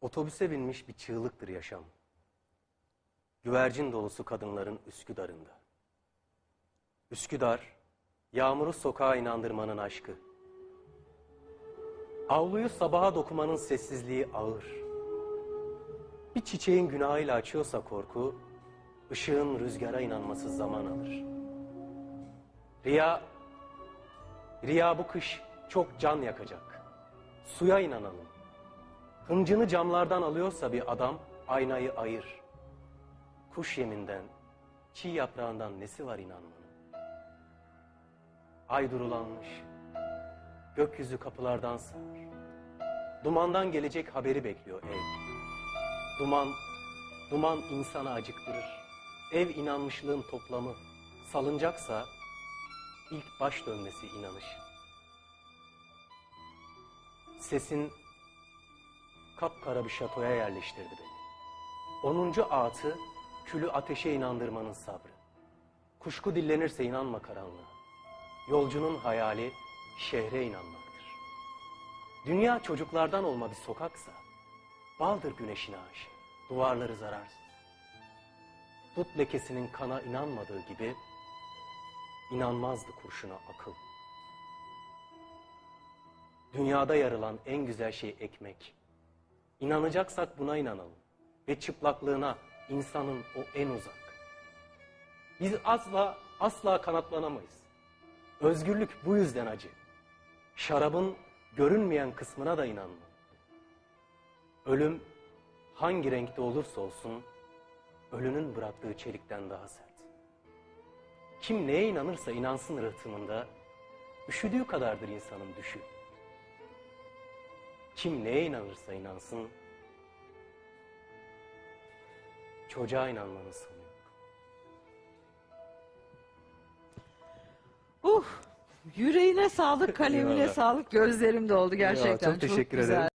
Otobüse binmiş bir çığlıktır yaşam. Güvercin dolusu kadınların Üsküdar'ında. Üsküdar, yağmuru sokağa inandırmanın aşkı. Avluyu sabaha dokumanın sessizliği ağır. Bir çiçeğin günahıyla açıyorsa korku, ışığın rüzgara inanması zaman alır. Riya, Riya bu kış çok can yakacak. Suya inanalım. Hıncını camlardan alıyorsa bir adam aynayı ayır. Kuş yeminden, çiğ yaprağından nesi var inanmanın? Ay durulanmış, gökyüzü kapılardan sığar. Dumandan gelecek haberi bekliyor ev. Duman, duman insanı acıktırır. Ev inanmışlığın toplamı. Salıncaksa ilk baş dönmesi inanış. Sesin kapkara bir şatoya yerleştirdi beni. Onuncu atı külü ateşe inandırmanın sabrı. Kuşku dillenirse inanma karanlığa. Yolcunun hayali şehre inanmaktır. Dünya çocuklardan olma bir sokaksa, baldır güneşin aşı, duvarları zararsız. Dut lekesinin kana inanmadığı gibi, inanmazdı kurşuna akıl. Dünyada yarılan en güzel şey ekmek. İnanacaksak buna inanalım. Ve çıplaklığına insanın o en uzak. Biz asla asla kanatlanamayız. Özgürlük bu yüzden acı. Şarabın görünmeyen kısmına da inanma. Ölüm hangi renkte olursa olsun ölünün bıraktığı çelikten daha sert. Kim neye inanırsa inansın rıhtımında üşüdüğü kadardır insanın düşü. Kim neye inanırsa inansın çocuğa inanmanın sonu yok. Uh, yüreğine sağlık, kalemine Eyvallah. sağlık, gözlerim doldu gerçekten. çok teşekkür ederim.